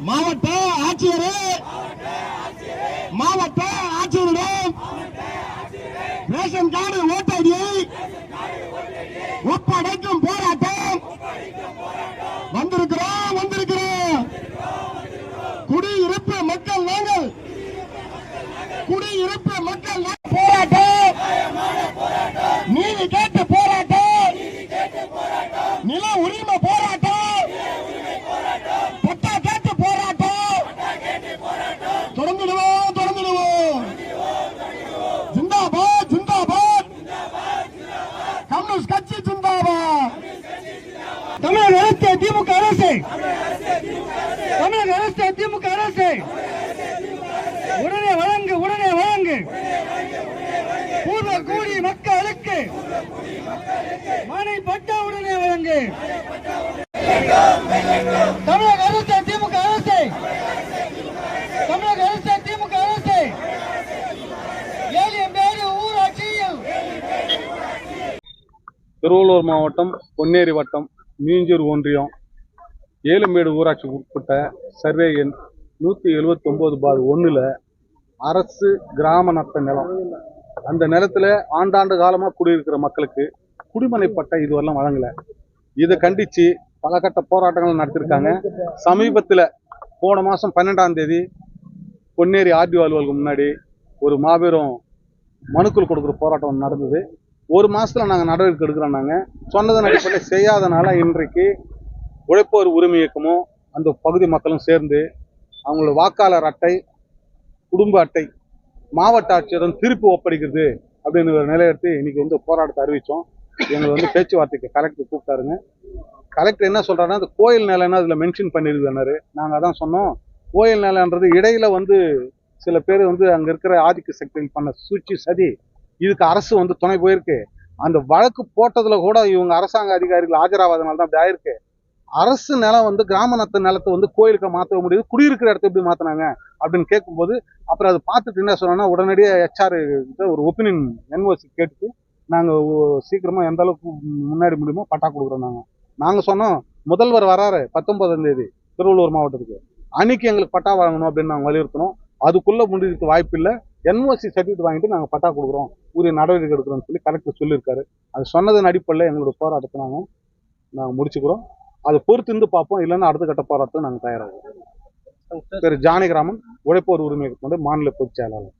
மாவட்ட ஆட்சியரே. மாவட்ட ஆட்சியரிடம் ரேஷன் கார்டு ஓட்டடியை ஒப்படைக்கும் போராட்டம். வந்திருக்கிறோம் வந்திருக்கிறோம். குடியிருப்பு மக்கள் நாங்கள். குடியிருப்பு மக்கள் நாங்கள். போராட்டம். நீதி கேட்டு போராட்டம். நில உரிமை போராட்டம். தமிழக அரசு திமுக அரசு. தமிழக அரசு திமுக அரசு. உடனே வழங்கு உடனே வழங்கு. பூர்வ கூடி மக்களுக்கு மனை பட்டா உடனே வழங்கு. தமிழக அரசு திமுக அரசு. தமிழக அரசு திமுக அரசு. ஏழியம்பேடு ஊராட்சியில். திருவள்ளூர் மாவட்டம் பொன்னேரி வட்டம் மீஞ்சூர் ஒன்றியம் ஏலுமேடு ஊராட்சிக்கு உட்பட்ட சர்வே எண் நூற்றி எழுபத்தி பார் ஒன்றில் அரசு கிராம நட்ட நிலம். அந்த நிலத்தில் ஆண்டாண்டு காலமாக குடியிருக்கிற மக்களுக்கு குடிமனை பட்டா இதுவரெல்லாம் வழங்கலை. இதை கண்டித்து பல கட்ட போராட்டங்கள் நடத்திருக்காங்க. சமீபத்தில் போன மாதம் பன்னெண்டாம் தேதி பொன்னேரி ஆர்டிஓ அலுவலுக்கு முன்னாடி ஒரு மாபெரும் மனுக்கள் கொடுக்குற போராட்டம் நடந்தது. ஒரு மாசத்துல நாங்க நடவடிக்கை எடுக்கிறோம் நாங்க. சொன்னதன் அடிப்படையில் செய்யாதனால இன்றைக்கு உழைப்போர் உரிமை இயக்கமும் அந்த பகுதி மக்களும் சேர்ந்து அவங்களோட வாக்காளர் அட்டை குடும்ப அட்டை மாவட்ட ஆட்சியரிடம் திருப்பி ஒப்படைக்கிறது அப்படின்னு ஒரு நிலையெடுத்து இன்னைக்கு வந்து போராட்டத்தை அறிவித்தோம் எங்களை வந்து பேச்சுவார்த்தைக்கு கலெக்டர் கூப்பிட்டாருங்க. கலெக்டர் என்ன சொல்கிறாருன்னா அந்த கோயில் நிலைன்னா அதில் மென்ஷன் பண்ணிருக்காரு. நாங்கள் அதான் சொன்னோம். கோயில் நிலைன்றது இடையில வந்து சில பேர் வந்து அங்கே இருக்கிற ஆதிக்க சக்திகள் பண்ண சூழ்ச்சி சதி இதுக்கு அரசு வந்து துணை போயிருக்கு. அந்த வழக்கு போட்டதுல கூட இவங்க அரசாங்க அதிகாரிகள் ஆஜராகாதனால தான் அப்படி ஆயிருக்கு. அரசு நிலம் வந்து கிராம நத்த நிலத்தை வந்து கோயிலுக்கு மாற்ற முடியுது. குடியிருக்கிற இடத்த எப்படி மாத்தினாங்க அப்படின்னு கேட்கும்போது அப்புறம் அதை பார்த்துட்டு என்ன சொன்னோன்னா உடனடியாக ஹெச்ஆர் ஒரு ஒப்பீனியன் என்ஓசி கேட்டுட்டு நாங்கள் சீக்கிரமாக எந்த அளவுக்கு முன்னாடி முடியுமோ பட்டா கொடுக்குறோம் நாங்கள் நாங்கள் சொன்னோம் முதல்வர் வராரு பத்தொன்பதாம் தேதி திருவள்ளூர் மாவட்டத்துக்கு. அன்னைக்கு எங்களுக்கு பட்டா வழங்கணும் அப்படின்னு நாங்கள் வலியுறுத்தினோம். அதுக்குள்ளே முடிஞ்சதுக்கு வாய்ப்பு இல்லை என்ஓசி சர்டிஃபிகேட் வாங்கிட்டு நாங்கள் பட்டா கொடுக்குறோம். உரிய நடவடிக்கை எடுக்கிறோம்னு சொல்லி கலெக்டர் சொல்லியிருக்காரு. அது சொன்னதன் அடிப்படையில் எங்களோட போராட்டத்தை நாங்கள் நாங்கள் முடிச்சுக்கிறோம். அதை பொறுத்து இருந்து பார்ப்போம். இல்லைன்னா அடுத்த கட்ட போராட்டத்தை நாங்கள் தயாராகிறோம். திரு ஜானகிராமன் உழைப்போர் உரிமை கொண்டு மாநில பொதுச் செயலாளர்.